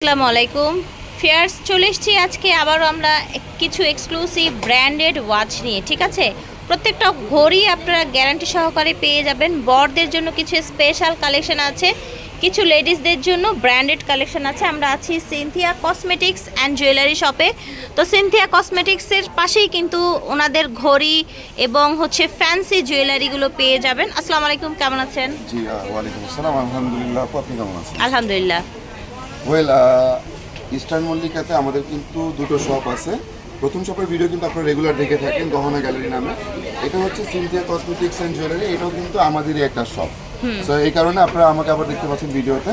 আসসালামু আলাইকুম। ফেয়ার্স চলে এসেছি আজকে আবারও আমরা কিছু এক্সক্লুসিভ ব্র্যান্ডেড ওয়াচ নিয়ে ঠিক আছে? প্রত্যেকটা ঘড়ি আপনারা গ্যারান্টি সহকারে পেয়ে যাবেন। বরদের জন্য কিছু স্পেশাল কালেকশন আছে কিছু লেডিসদের জন্য ব্র্যান্ডেড কালেকশন আছে। আমরা আছি সিনথিয়া কসমেটিক্স অ্যান্ড জুয়েলারি শপে তো সিনথিয়া কসমেটিক্সের পাশেই কিন্তু ওনাদের ঘড়ি এবং হচ্ছে ফ্যান্সি জুয়েলারিগুলো পেয়ে যাবেন। আসসালামু আলাইকুম কেমন আছেন? আলহামদুলিল্লাহ। ওয়েল ইস্টার্ন মল্লিকাতে আমাদের কিন্তু দুটো শপ আছে। প্রথম শপের ভিডিও কিন্তু আপনারা রেগুলার দেখে থাকেন গহনা গ্যালারি নামে। এটা হচ্ছে সিনথিয়া কসমেটিক্স অ্যান্ড জুয়েলারি এটাও কিন্তু আমাদেরই একটা শপ সো এই কারণে আপনারা আমাকে আবার দেখতে পাচ্ছেন ভিডিওতে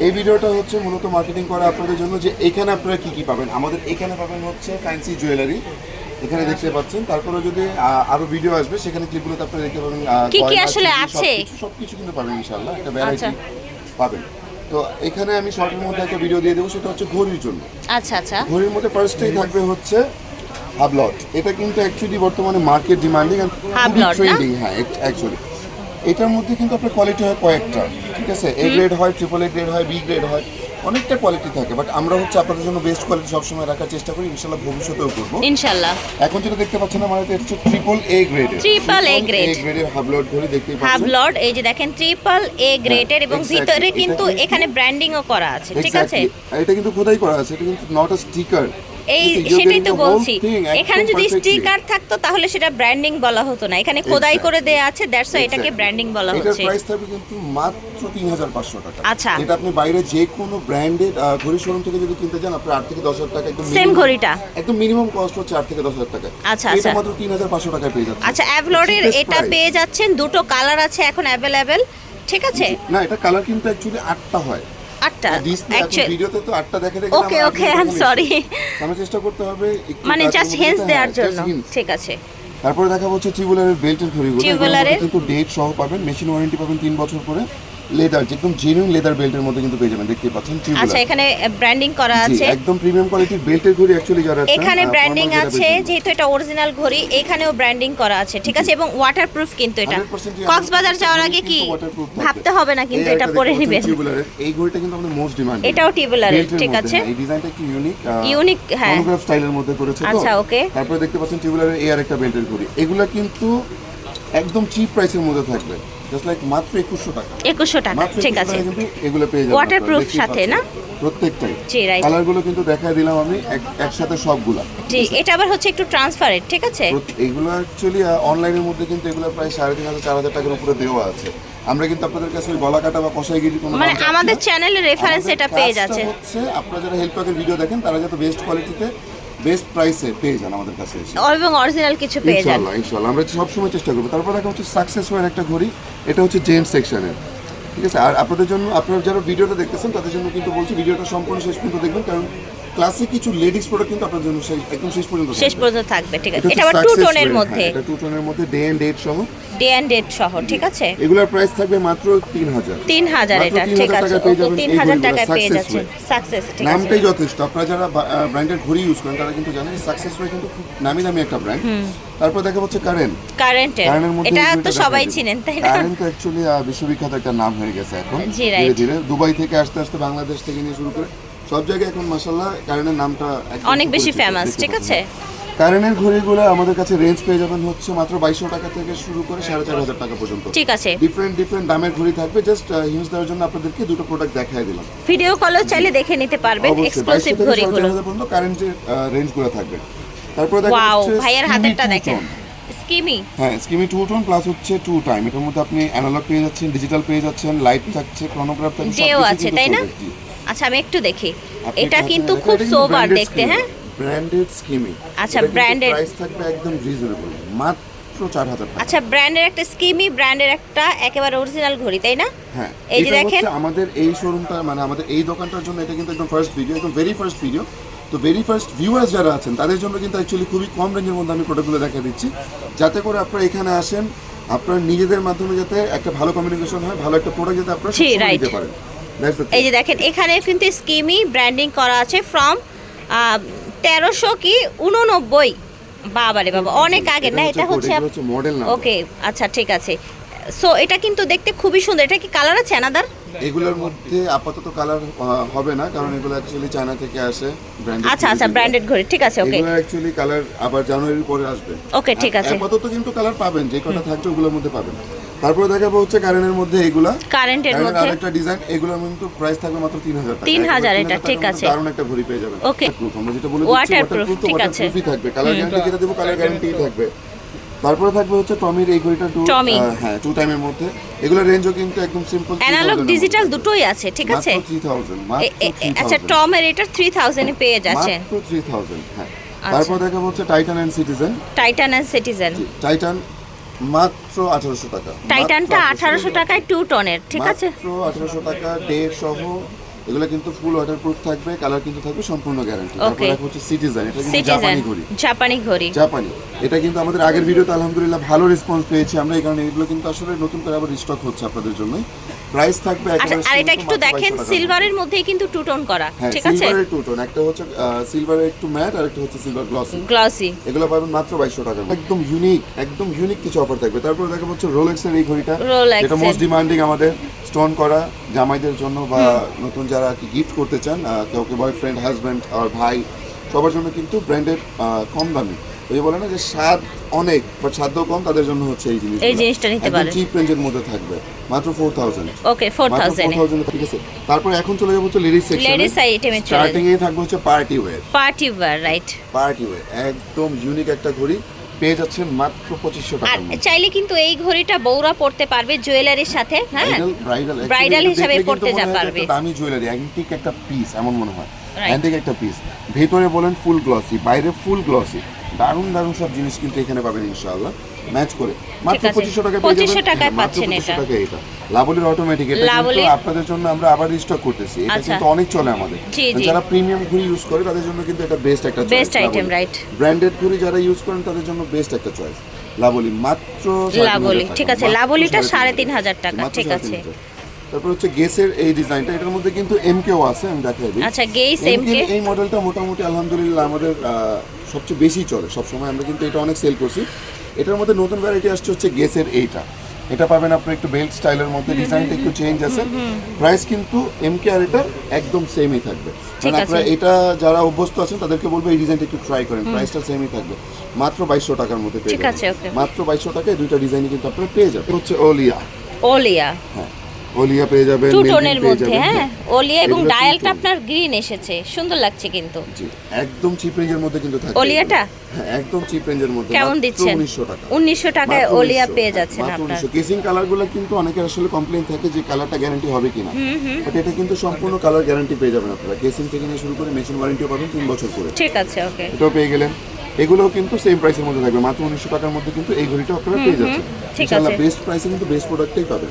এই ভিডিওটা হচ্ছে মূলত মার্কেটিং করা আপনাদের জন্য যে এখানে আপনারা কি কি পাবেন। আমাদের এখানে পাবেন হচ্ছে ফ্যান্সি জুয়েলারি এখানে দেখতে পাচ্ছেন। তারপরে যদি আরও ভিডিও আসবে সেখানে ক্লিপগুলোতে আপনারা দেখতে পাবেন কি কি আসলে আছে? সবকিছু- সবকিছু কিন্তু পাবেন ইনশাআল্লাহ। একটা ভ্যারাইটি আচ্ছা। পাবেন। তো এখানে আমি শর্টের মধ্যে একটা ভিডিও দিয়ে দেবো সেটা হচ্ছে ঘড়ির জন্য। আচ্ছা আচ্ছা। ঘড়ির মধ্যে ফার্স্টেই থাকবে হচ্ছে হাবলট। এটা কিন্তু অ্যাকচুয়ালি বর্তমানে মার্কেট ডিমান্ডিং ট্রেন্ডিং হ্যাঁ অ্যাকচুয়ালি এটার মধ্যে কিন্তু আপনার কোয়ালিটি হয় কয়েকটা ঠিক আছে? এ গ্রেড হয় ট্রিপল এ গ্রেড হয় বি গ্রেড হয়। অনেকটা কোয়ালিটি থাকে বাট আমরা হচ্ছে আপনাদের জন্য বেস্ট কোয়ালিটি সবসময় রাখার চেষ্টা করি ইনশাল্লাহ ভবিষ্যতেও করব। ইনশাল্লাহ। এখন যেটা দেখতে পাচ্ছেন আমার হাতে হচ্ছে triple A grade triple A grade A গ্রেডের হাবলট ধরে দেখতে পাচ্ছেন। লর্ড এই যে দেখেন ট্রিপল এ গ্রেডের এবং। ভিতরে কিন্তু কিন্তু- এখানে ব্র্যান্ডিংও করা আছে ঠিক আছে? এটা কিন্তু খোদাই করা আছে এটা কিন্তু নট আ স্টিকার এই সেটাই তো বলছি। এখানে যদি স্টিকার থাকতো তাহলে সেটা ব্র্যান্ডিং বলা হতো না। এখানে খোদাই করে দেয়া আছে দ্যাটস এটাকে ব্র্যান্ডিং বলা এটার হচ্ছে। প্রাইস থাকবে কিন্তু মাত্র তিন হাজার পাঁচশো টাকা। আচ্ছা। এটা আপনি বাইরে যে কোনো ব্র্যান্ডেড ঘড়ি শোরুম থেকে যদি কিনতে চান আপনার আট থেকে দশ হাজার টাকা একদম সেম ঘড়িটা? একদম মিনিমাম কস্ট হচ্ছে আট থেকে দশ হাজার টাকা আচ্ছা, এটা আচ্ছা। মাত্র তিন হাজার পাঁচশো টাকায় পেয়ে যাচ্ছে আচ্ছা Cheapest এটা পেয়ে যাচ্ছেন দুটো কালার আছে এখন অ্যাভেলেবেল ঠিক আছে? না এটা কালার কিন্তু অ্যাকচুয়ালি আটটা হয়। আটটা অ্যাকচুয়ালি ভিডিওতে তো আটটা দেখে দেখে okay okay I am sorry আমরা চেষ্টা করতে হবে মানে জাস্ট হেন্স দেওয়ার হ্যাঁ, জন্য। ঠিক আছে। তারপরে দেখা হচ্ছে টিউবুলারের বেল্টের ঘড়িগুলো? কিন্তু ডেট সহ পাবেন। মেশিন ওয়ারেন্টি পাবেন তিন বছর করে। লেদার একদম জেনুইন লেদার বেল্টের মধ্যে কিন্তু পেয়ে যাবেন দেখতে পাচ্ছেন আচ্ছা এখানে ব্র্যান্ডিং করা আছে। একদম প্রিমিয়াম কোয়ালিটির বেল্টের ঘড়ি অ্যাকচুয়ালি যারা এখানে ব্র্যান্ডিং আছে যেহেতু এটা অরিজিনাল ঘড়ি এখানেও ব্র্যান্ডিং করা আছে ঠিক আছে? এবং ওয়াটারপ্রুফ কিন্তু এটা। 100% কক্সবাজার যাওয়ার আগে কি। ভাবতে হবে না কিন্তু এটা পরে নেবেন। এই ঘড়িটা কিন্তু আমাদের মোস্ট ডিমান্ড এটাও টিউবুলারের ঠিক আছে? এই ডিজাইনটা একটু ইউনিক ইউনিক হ্যাঁ। মনোগ্রাফ স্টাইলের মধ্যে করেছে তো। আচ্ছা, okay। তারপরে দেখতে পাচ্ছেন টিউবুলারের এই আর একটা বেল্টের ঘড়ি। এগুলা কিন্তু একদম চিপ প্রাইসের মধ্যে থাকবে। জাস্ট লাইক মাত্র টাকা। টাকা ঠিক আছে। কিন্তু এগুলো পেয়ে যাবেন Waterproof সাথে না? প্রত্যেকটাই। জি, right. কালারগুলো কিন্তু দেখায় দিলাম আমি এক- একসাথে সবগুলা। জি এটা আবার হচ্ছে একটু ট্রান্সপারেন্ট ঠিক আছে? এগুলো অ্যাকচুয়ালি অনলাইনের মধ্যে কিন্তু এগুলো প্রায় সাড়ে তিন হাজার চার হাজার টাকার উপরে দেওয়া আছে। আমরা কিন্তু আপনাদের কাছে ওই গলা কাটা বা কষাইগিরি কোনো মানে আমাদের না। চ্যানেলের রেফারেন্স এটা পেয়ে যাচ্ছে। হচ্ছে আপনারা যারা হেল্প ভিডিও দেখেন তারা যাতে বেস্ট কোয়ালিটিতে বেস্ট প্রাইসে পেয়ে যান আমাদের কাছে এসে। এবং অরিজিনাল কিছু পেয়ে যান। ইনশাআল্লাহ ইনশাআল্লাহ। আমরা সবসময় চেষ্টা করব। তারপর দেখা হচ্ছে সাকসেস ওয়ার একটা ঘড়ি এটা হচ্ছে জেন্টস সেকশনের ঠিক আছে? আর আপনাদের জন্য আপনারা যারা ভিডিওটা দেখতেছেন তাদের জন্য কিন্তু বলছি ভিডিওটা সম্পূর্ণ শেষ পর্যন্ত দেখবেন কারণ ক্লাসিক কিছু লেডিস প্রোডাক্ট কিন্তু আপনাদের জন্য একদম শেষ পর্যন্ত শেষ। পর্যন্ত থাকবে ঠিক আছে। এটা আবার টু টোনের মধ্যে। হ্যাঁ, এটা টু টোনের মধ্যে ডে এন্ড ডেট সহ। ডে অ্যান্ড ডেট সহ ঠিক আছে? এগুলোর প্রাইস থাকবে মাত্র তিন হাজার। তিন হাজার মাত্র এটা ঠিক আছে। টাকায় পেয়ে ওকে যাবেন তিন এই হাজার ঘড়িগুলো, টাকায় পেয়ে যাচ্ছে। সাকসেস ঠিক আছে। নামটাই যথেষ্ট। আপনারা যারা ব্র্যান্ডের ঘড়ি ইউজ করেন তারা কিন্তু জানেন সাকসেস কিন্তু খুব নামি দামি একটা ব্র্যান্ড তারপর দেখা হচ্ছে কারেন্ট কারেন্টের। কারেন্টের মধ্যে এটা তো সবাই চিনেন তাই না? কারেন্ট তো অ্যাকচুয়ালি বিশ্ববিখ্যাত একটা নাম হয়ে গেছে এখন। ধীরে ধীরে দুবাই থেকে আস্তে আস্তে বাংলাদেশ থেকে নিয়ে শুরু করে সব জায়গায় এখন মাসাল্লাহ কারেন্টের নামটা অনেক বেশি ফেমাস ঠিক আছে? কারেন্টের ঘড়িগুলো আমাদের কাছে রেঞ্জ পেয়ে যাবেন হচ্ছে মাত্র বাইশশো টাকা থেকে শুরু করে সাড়ে চার হাজার টাকা পর্যন্ত। ঠিক আছে। ডিফারেন্ট ডিফারেন্ট দামের ঘড়ি থাকবে। জাস্ট হিউজ দেওয়ার জন্য আপনাদেরকে দুটো প্রোডাক্ট দেখাই দিলাম। ভিডিও কলও চাইলে দেখে নিতে পারবেন এক্সক্লুসিভ 2200 থেকে ঘড়িগুলো। 4500 পর্যন্ত কারেন্টের রেঞ্জগুলো থাকবে। তারপরে দেখা ওয়াও ভাইয়ের হাতেরটা দেখেন। স্কিমি হ্যাঁ স্কিমি টু টোন প্লাস হচ্ছে টু টাইম এটার মধ্যে আপনি অ্যানালগ পেয়ে যাচ্ছেন ডিজিটাল পেয়ে যাচ্ছেন লাইট থাকছে ক্রোনোগ্রাফ থাকছে সবকিছু আছে তাই না? আচ্ছা আমি একটু দেখি। এটা কিন্তু খুব সোবার দেখতে হ্যাঁ? Branded Skimmy। আচ্ছা, ব্র্যান্ডেড price থাকবে একদম রিজনেবল মাত্র চার হাজার টাকা। আচ্ছা ব্র্যান্ডের একটা স্কিমি ব্র্যান্ডের একটা একেবারে অরিজিনাল ঘড়ি তাই না? হ্যাঁ এই যে দেখেন। আমাদের এই শোরুমটা মানে আমাদের এই দোকানটার জন্য এটা কিন্তু একদম ফার্স্ট ভিডিও একদম ভেরি ফার্স্ট ভিডিও তো ভেরি ফার্স্ট ভিউয়ার্স যারা আছেন তাদের জন্য কিন্তু অ্যাকচুয়ালি খুবই কম রেঞ্জের মধ্যে আমি প্রোডাক্টগুলো দেখা দিচ্ছি। যাতে করে আপনারা এখানে আসেন আপনার নিজেদের মাধ্যমে যাতে একটা ভালো কমিউনিকেশন হয় ভালো একটা প্রোডাক্ট যাতে আপনারা. নিতে পারেন। এই যে দেখেন এখানে কিন্তু স্কিমি ব্র্যান্ডিং করা আছে ফ্রম তেরোশো কি উননব্বই? বাবারে বাবা অনেক আগে না এটা হচ্ছে মডেল ওকে আচ্ছা ঠিক আছে। সো এটা কিন্তু দেখতে খুবই সুন্দর এটা কি কালার আছে আনাদার এগুলোর মধ্যে আপাতত কালার হবে না কারণ এগুলো অ্যাকচুয়ালি চায়না থেকে আসে ব্র্যান্ডেড আচ্ছা আচ্ছা ব্র্যান্ডেড ঘড়ি ঠিক আছে ওকে এগুলো অ্যাকচুয়ালি কালার আবার জানুয়ারির পরে আসবে। ওকে ঠিক আছে। আপাতত কিন্তু কালার পাবেন যে কটা থাকবে ওগুলোর মধ্যে পাবেন। তারপরে দেখাবো হচ্ছে কারেন্টের মধ্যে এগুলা। কারেন্টের মধ্যে? আরেকটা ডিজাইন এগুলো কিন্তু প্রাইস থাকবে মাত্র 3000 টাকা। 3000 একবার এটা, ঠিক আছে। দারুণ একটা ঘড়ি পেয়ে যাবেন। ওকে আমরা যেটা বলে দিচ্ছি তো ঠিক আছে। থাকবে। কালার গ্যারান্টি যেটা দেবো কালার গ্যারান্টি থাকবে। তারপরে থাকবে হচ্ছে টমির এই ঘড়িটা টু হ্যাঁ টু টাইমের মধ্যে। এগুলোর রেঞ্জও কিন্তু একদম সিম্পল অ্যানালগ ডিজিটাল দুটোই আছে ঠিক আছে? মাত্র 3000 এ- মাত্র এ- এ- আচ্ছা 3000 টমের এটা থ্রি থাউজেন্ডে পেয়ে যাচ্ছেন মাত্র 3000 হ্যাঁ। আচ্ছা। তারপর দেখাবো হচ্ছে Titan and Citizen Titan and Citizen Titan মাত্র 1800 টাকা। টাইটানটা মাত্র আঠারোশো টাকায় টু টনের ঠিক আছে? মাত্র 1800 টাকা ডেট সহ এগুলো কিন্তু ফুল ওয়াটারপ্রুফ থাকবে কালার কিন্তু থাকবে সম্পূর্ণ গ্যারান্টি তারপর এক হচ্ছে সিটিজেন এটা কিন্তু জাপানি ঘড়ি। জাপানি ঘড়ি। জাপানি এটা কিন্তু আমাদের আগের ভিডিওতে আলহামদুলিল্লাহ ভালো রেসপন্স পেয়েছি আমরা এই কারণে এগুলো কিন্তু আসলে নতুন করে আবার রিস্টক হচ্ছে আপনাদের জন্য প্রাইস থাকবে আচ্ছা আর এটা একটু দেখেন সিলভারের মধ্যেই কিন্তু টু টোন করা হ্যাঁ ঠিক আছে? সিলভারের টু টোন একটা হচ্ছে সিলভারের একটু ম্যাট আর একটা হচ্ছে সিলভার গ্লসি গ্লসি এগুলো পাবেন মাত্র বাইশশো টাকা একদম ইউনিক একদম ইউনিক কিছু অফার থাকবে। তারপর দেখা হচ্ছে রোলেক্সের এই ঘড়িটা। এটা মোস্ট ডিমান্ডিং আমাদের স্টোন করা জামাইদের জন্য বা নতুন যারা কি গিফট করতে চান কাউকে বয়ফ্রেন্ড হাজবেন্ড আর ভাই সবার জন্য কিন্তু ব্র্যান্ডেড কম দামি। ওই বলে না যে স্বাদ অনেক সাধ্য কম তাদের জন্য হচ্ছে এই জিনিস এই জিনিসটা নিতে পারেন। চিপ রেঞ্জের মধ্যে থাকবে মাত্র ফোর থাউজেন্ড ওকে ফোর মাত্র থাউজেন্ড ফোর থাউজেন্ড ঠিক আছে। তারপর এখন চলে যাব হচ্ছে লেডিস সেকশন Ladies item-এ চলে স্টার্টিং এ থাকবে হচ্ছে party wear party wear right party wear একদম ইউনিক একটা ঘড়ি পেয়ে যাচ্ছেন মাত্র পঁচিশশো আর চাইলে কিন্তু এই ঘড়িটা বউরা পড়তে পারবে জুয়েলারির সাথে হ্যাঁ? ব্রাইডাল হিসাবে পড়তে যা পারবে। দামি জুয়েলারি অ্যান্টিক একটা পিস এমন মনে হয়. অ্যান্টিক একটা পিস ভেতরে বলেন ফুল গ্লসি বাইরে ফুল গ্লসি দারুণ দারুণ সব জিনিস কিন্তু এখানে পাবেন ইনশাআল্লাহ। ম্যাচ করে। মাত্র। পঁচিশশো টাকা 2500 টাকায় পাচ্ছেন এটা এটা। টাকা এটা। লাভলির অটোমেটিক এটা কিন্তু আপনাদের জন্য আমরা আবার রিস্টক করতেছি। এটা আচ্ছা। কিন্তু অনেক চলে আমাদের। জি। যারা প্রিমিয়াম ঘড়ি ইউজ করে তাদের জন্য কিন্তু এটা বেস্ট একটা Best item, রাইট ব্র্যান্ডেড ঘুরি যারা ইউজ করেন তাদের জন্য বেস্ট একটা চয়েস লাভলি মাত্র লাভলি ঠিক আছে লাভলিটা সাড়ে তিন হাজার টাকা। ঠিক আছে। তারপর হচ্ছে গেসের এই ডিজাইনটা এটার মধ্যে কিন্তু এম কেও আছে আমি দেখাই দিই। আচ্ছা, MK MK এই মডেলটা মোটামুটি আলহামদুলিল্লাহ আমাদের সবচেয়ে বেশি চলে। সবসময় আমরা কিন্তু এটা অনেক সেল করছি। এটার মধ্যে নতুন ভ্যারাইটি আসছে হচ্ছে গেসের এইটা। এটা পাবেন আপনার একটু বেল্ট স্টাইলের মধ্যে ডিজাইনটা একটু চেঞ্জ আছে। প্রাইস কিন্তু এম কে আর এটা একদম সেমই থাকবে। মানে আপনারা এটা যারা অভ্যস্ত আছেন তাদেরকে বলব এই ডিজাইনটা একটু ট্রাই করেন। প্রাইসটা সেমই থাকবে। মাত্র বাইশশো টাকার মধ্যে পেয়ে ঠিক যাবেন। মাত্র বাইশশো টাকায় দুইটা ডিজাইনই কিন্তু আপনারা পেয়ে যাবেন। হচ্ছে ওলিয়া ওলিয়া হ্যাঁ। ওলিয়া পেয়ে যাবেন টু টোনের মধ্যে হ্যাঁ ওলিয়া এবং ডায়ালটা আপনার গ্রিন এসেছে সুন্দর লাগছে কিন্তু। একদম চিপ রেঞ্জের মধ্যে কিন্তু ওলিয়াটা? হ্যাঁ একদম চিপ রেঞ্জের মধ্যে কেমন দিচ্ছেন? উনিশশো টাকা। উনিশশো টাকায় ওলিয়া পেয়ে যাচ্ছেন 1900 কেসিং কালারগুলো কিন্তু অনেকের আসলে কমপ্লেইন থাকে যে কালারটা গ্যারান্টি হবে কিনা। বাট এটা কিন্তু সম্পূর্ণ কালার গ্যারান্টি পেয়ে যাবেন আপনারা। কেসিং থেকে নিয়ে শুরু করে মেশিন ওয়ারেন্টিও পাবেন তিন বছর করে। ঠিক আছে ওকে। এটাও পেয়ে গেলেন। এগুলোও কিন্তু সেম প্রাইসের মধ্যে থাকবে। মাত্র উনিশশো টাকার মধ্যে কিন্তু এই ঘড়িটা আপনারা পেয়ে যাচ্ছেন। ঠিক ইনশাআল্লাহ আছে। বেস্ট প্রাইসে কিন্তু বেস্ট প্রোডাক্টটাই পাবেন।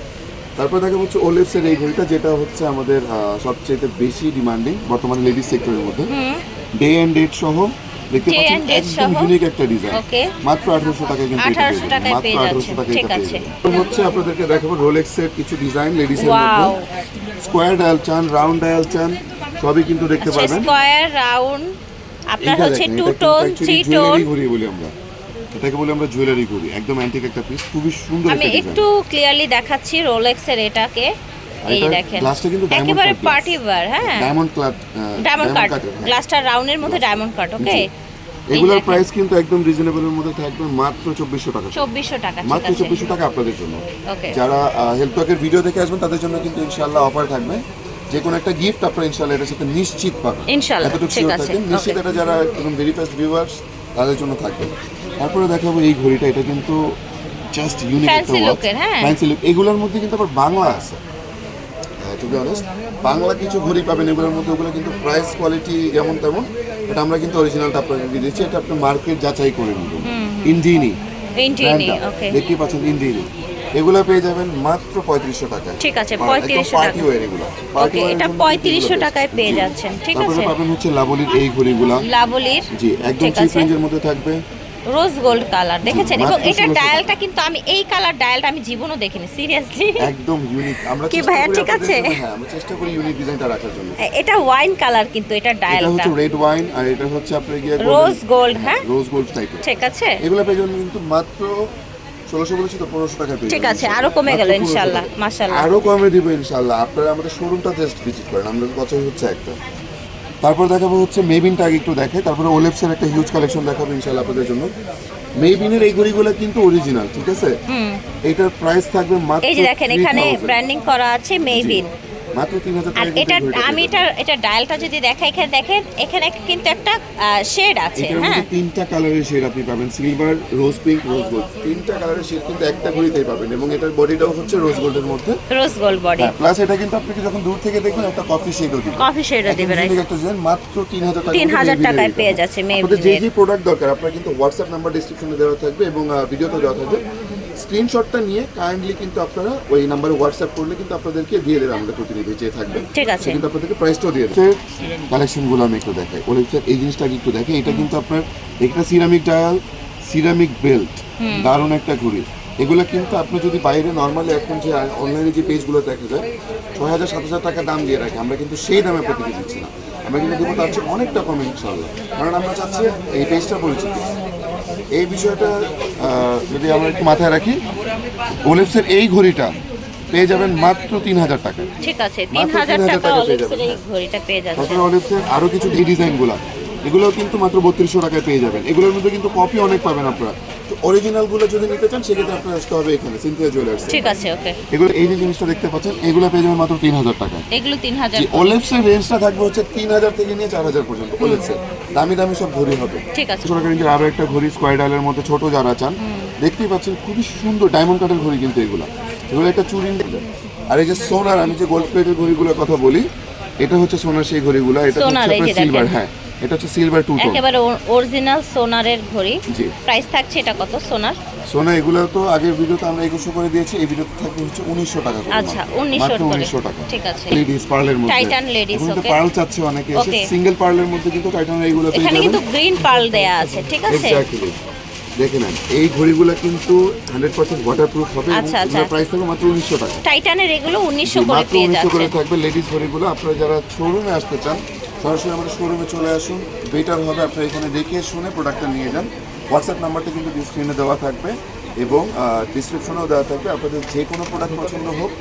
তারপর দেখা হচ্ছে ওলেপসের এই ঘড়িটা যেটা হচ্ছে আমাদের সবচেয়ে বেশি ডিমান্ডিং বর্তমানে লেডিস সেক্টরের মধ্যে। ডে অ্যান্ড ডেট সহ দেখতে পাচ্ছেন একদম ইউনিক একটা ডিজাইন মাত্র 1800 টাকায় কিন্তু 1800 টাকায় পেয়ে মাত্র যাচ্ছেন। 1800 টাকায় ঠিক আছে। হচ্ছে আপনাদেরকে দেখাবো রোলেক্সের কিছু ডিজাইন. মধ্যে। স্কোয়ার ডায়াল চান রাউন্ড ডায়াল চান সবই কিন্তু দেখতে আচ্ছা পাবেন স্কোয়ার রাউন্ড আপনার হচ্ছে two tone three tone jewelry বলি আমরা। এটাকে বলি আমরা জুয়েলারি করি একদম অ্যান্টিক একটা পিস খুবই সুন্দর আমি একটু ক্লিয়ারলি দেখাচ্ছি রোলেক্সের এটাকে। এই দেখেন। glassটা কিন্তু একেবারে পার্টি ওয়্যার হ্যাঁ। ডায়মন্ড ক্লাট ডায়মন্ড কাট গ্লাসটা রাউন্ডের মধ্যে ডায়মন্ড কাট ওকে এগুলোর প্রাইস কিন্তু একদম রিজনেবলের মধ্যে থাকবে মাত্র চব্বিশশো টাকা। চব্বিশশো টাকা মাত্র চব্বিশশো টাকা আপনাদের জন্য। ওকে যারা হেলথ টকের ভিডিও দেখে আসবেন তাদের জন্য কিন্তু ইনশাআল্লাহ অফার থাকবে। যে কোনো একটা গিফট আপনারা ইনশাআল্লাহ এটার সাথে নিশ্চিত পাবেন। ইনশাআল্লাহ, এতটুকু ঠিক আছে, থাকেন। নিশ্চিত এটা যারা একদম ভেরি ফার্স্ট ভিউয়ার্স তাদের জন্য থাকবে। তারপরে দেখাবো এই ঘড়িটা এটা কিন্তু জাস্ট ইউনিক একটা ওয়াচ। ফ্যান্সি লুক এগুলোর মধ্যে কিন্তু আবার বাংলা আছে। টু বি অনেস্ট বাংলা কিছু ঘড়ি পাবেন এগুলোর মধ্যে ওগুলো কিন্তু প্রাইস কোয়ালিটি যেমন তেমন এটা আমরা কিন্তু অরিজিনালটা আপনাকে দিয়ে দিচ্ছি এটা আপনি মার্কেট যাচাই করে নেবেন। ইন্ডিনি দেখতেই পাচ্ছেন ইন্ডিনি এগুলো পেয়ে যাবেন মাত্র পঁয়ত্রিশশো টাকা ঠিক আছে, 3500 পার্টি ওয়ার এগুলো। এর এটা পঁয়ত্রিশশো টাকায় পেয়ে যাচ্ছেন ঠিক তারপরে আছে। পাবেন হচ্ছে লাবলির এই ঘড়িগুলো। লাভলির জি একদম চিপ রেঞ্জের মধ্যে থাকবে। রোজ গোল্ড কালার দেখেছেন? এবং এটা ডায়ালটা কিন্তু আমি এই কালার ডায়ালটা আমি জীবনও দেখিনি সিরিয়াসলি একদম ইউনিক আমরা কি ভাইয়া, ঠিক আছে? হ্যাঁ আমরা চেষ্টা করি ইউনিক ডিজাইনটা রাখার জন্য। এটা ওয়াইন কালার কিন্তু এটা ডায়ালটা এটা হচ্ছে রেড ওয়াইন আর এটা হচ্ছে আপনার গিয়ে রোজ গোল্ড হ্যাঁ? রোজ গোল্ড টাইপের ঠিক আছে। এগুলো পেয়ে যাবেন কিন্তু মাত্র ষোলোশো বলেছি তো পনেরোশো টাকা পেয়ে ঠিক আছে। আরও কমে গেল মাত্র 1500 ইনশাল্লাহ, মাশাল্লাহ। আরও কমে দিব ইনশাল্লাহ। আপনারা আমাদের শোরুমটা জাস্ট ভিজিট করেন আমাদের কথাই হচ্ছে একটা। তারপর দেখাবো হচ্ছে মেবিনটা আগে একটু দেখে। তারপরে ওলেপসের একটা হিউজ কালেকশন দেখাবো ইনশাল্লাহ আপনাদের জন্য। মেবিনের এই ঘড়িগুলো কিন্তু অরিজিনাল ঠিক আছে? এটার প্রাইস থাকবে মাত্র এই যে দেখেন এখানে 3000 ব্র্যান্ডিং করা আছে মেবিন মাত্র টাকা এটা আমি এটা এটা ডায়ালটা যদি দেখাই এখানে দেখেন এখানে কিন্তু একটা শেড আছে হ্যাঁ। তিনটা কালারের শেড আপনি পাবেন silver rose pink rose gold তিনটা কালারের শেড কিন্তু একটা ঘড়িতেই পাবেন এবং এটার বডিটাও হচ্ছে রোজ গোল্ডের মধ্যে। রোজ গোল্ড বডি প্লাস এটা কিন্তু আপনাকে যখন দূর থেকে দেখবেন একটা কফি শেডও দিবে। কফি শেডও দিবে একদম রাইট unique একটা ডিজাইন মাত্র 3000 টাকা 3000 টাকায় পেয়ে যাচ্ছে আপনাদের যে যে প্রোডাক্ট দরকার আপনার কিন্তু হোয়াটসঅ্যাপ নাম্বার ডেসক্রিপশনে দেওয়া থাকবে এবং ভিডিওতে দেওয়া থাকবে। স্ক্রিনশটটা নিয়ে কাইন্ডলি কিন্তু আপনারা ওই নাম্বারে হোয়াটসঅ্যাপ করলে কিন্তু আপনাদেরকে দিয়ে দেবে আমাদের প্রতিনিধি যে থাকবে। ঠিক আছে। কিন্তু আপনাদেরকে প্রাইসটাও দিয়ে দেবে। কালেকশনগুলো আমি একটু দেখাই। ওলেক্সের এই জিনিসটা একটু দেখে এটা কিন্তু আপনার একটা সিরামিক ডায়াল সিরামিক বেল্ট দারুণ একটা ঘড়ি। এগুলো কিন্তু আপনি যদি বাইরে নর্মালি এখন যে অনলাইনে যে পেজগুলো দেখা যায় ছয় হাজার সাত হাজার টাকা দাম দিয়ে রাখে। আমরা কিন্তু সেই দামে প্রতিটি দিচ্ছি না। আমরা কিন্তু দেবো তার চেয়ে অনেকটা কমে ইনশাল্লাহ কারণ আমরা চাচ্ছি এই পেজটা পরিচিত। এই বিষয়টা যদি আমরা একটু মাথায় রাখি ওলেপসের এই ঘড়িটা পেয়ে যাবেন মাত্র তিন হাজার টাকা। ঠিক আছে 3000 3000 টাকা পেয়ে। এই ঘড়িটা তারপরে আরও কিছু এই ডিজাইনগুলো এগুলো কিন্তু মাত্র বত্রিশশো টাকায় পেয়ে যাবেন। এগুলোর মধ্যে কিন্তু কপি অনেক পাবেন আপনারা। অরিজিনালগুলো যদি নিতে চান সেক্ষেত্রে আপনার আসতে হবে এখানে সিনথিয়া জুয়েলার্স ঠিক আছে ওকে। এগুলো এই যে জিনিসটা দেখতে পাচ্ছেন এগুলো পেয়ে যাবেন মাত্র তিন হাজার টাকা এগুলো 3000 যে ওলেপসের রেঞ্জটা থাকবে হচ্ছে তিন হাজার থেকে নিয়ে চার হাজার পর্যন্ত ওলেপসের দামি দামি সব ঘড়ি হবে। ঠিক আছে। ছোট রেঞ্জের আরও একটা ঘড়ি স্কোয়ার মধ্যে ছোট যারা চান দেখতেই পাচ্ছেন খুবই সুন্দর ডায়মন্ড কাটের ঘড়ি কিন্তু এগুলো। এগুলো একটা চুরি আর এই যে সোনার আমি যে গোল্ড প্লেটের ঘড়িগুলোর কথা বলি এটা হচ্ছে সোনার সেই ঘড়িগুলো এটা হচ্ছে সিলভার হ্যাঁ। এটা হচ্ছে সিলভার টু একেবারে অরিজিনাল সোনারের ঘড়ি। প্রাইস থাকছে এটা কত সোনার? সোনা এগুলো তো আগের ভিডিওতে আমরা একুশশো করে দিয়েছি এই ভিডিওতে থাকবে হচ্ছে উনিশশো টাকা করে আচ্ছা, মাত্র। 1900 করে। উনিশশো টাকা। ঠিক আছে। লেডিস পার্লের মধ্যে। এখন তো okay. পার্ল চাচ্ছে অনেকে। এসে সিঙ্গেল পার্লের মধ্যে কিন্তু টাইটান এইগুলো পেয়ে এখানে যাবেন। কিন্তু গ্রিন পার্ল দেয়া আছে ঠিক আছে? এক্স্যাক্টলি দেখে নেন। এই ঘড়িগুলো কিন্তু হান্ড্রেড পার্সেন্ট ওয়াটার প্রুফ হবে আচ্ছা, আচ্ছা। প্রাইস থাকবে মাত্র উনিশশো টাকা। টাইটানের এগুলো 1900 করে মাত্র পেয়ে উনিশশো করে থাকবে লেডিস ঘড়িগুলো। আপনারা যারা শোরুমে আসতে চান সরাসরি আমাদের শোরুমে চলে আসুন। বেটার হবে আপনারা এখানে দেখে শুনে প্রোডাক্টটা নিয়ে যান। হোয়াটসঅ্যাপ নাম্বারটা কিন্তু স্ক্রিনে দেওয়া থাকবে এবং ডিসক্রিপশনেও দেওয়া থাকবে। আপনাদের যে কোনো প্রোডাক্ট পছন্দ হোক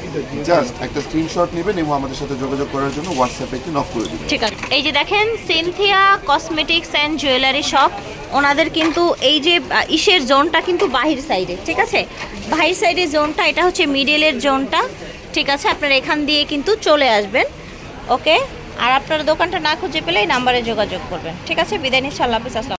জাস্ট একটা স্ক্রিনশট নেবেন এবং আমাদের সাথে যোগাযোগ করার জন্য হোয়াটসঅ্যাপে একটি নক করে দিবেন। ঠিক আছে। এই যে দেখেন Cynthia cosmetics and jewellery shop ওনাদের কিন্তু এই যে ইসের জোনটা কিন্তু বাহির সাইডে, ঠিক আছে? বাহির সাইডের জোনটা, এটা হচ্ছে মিডলের জোনটা, ঠিক আছে? আপনারা এখান দিয়ে কিন্তু চলে আসবেন, ওকে? আর আপনার দোকানটা না খুঁজে পেলে এই নাম্বারে যোগাযোগ করবেন। ঠিক আছে? বিদায় নিচ্ছি, আল্লাহ হাফিজ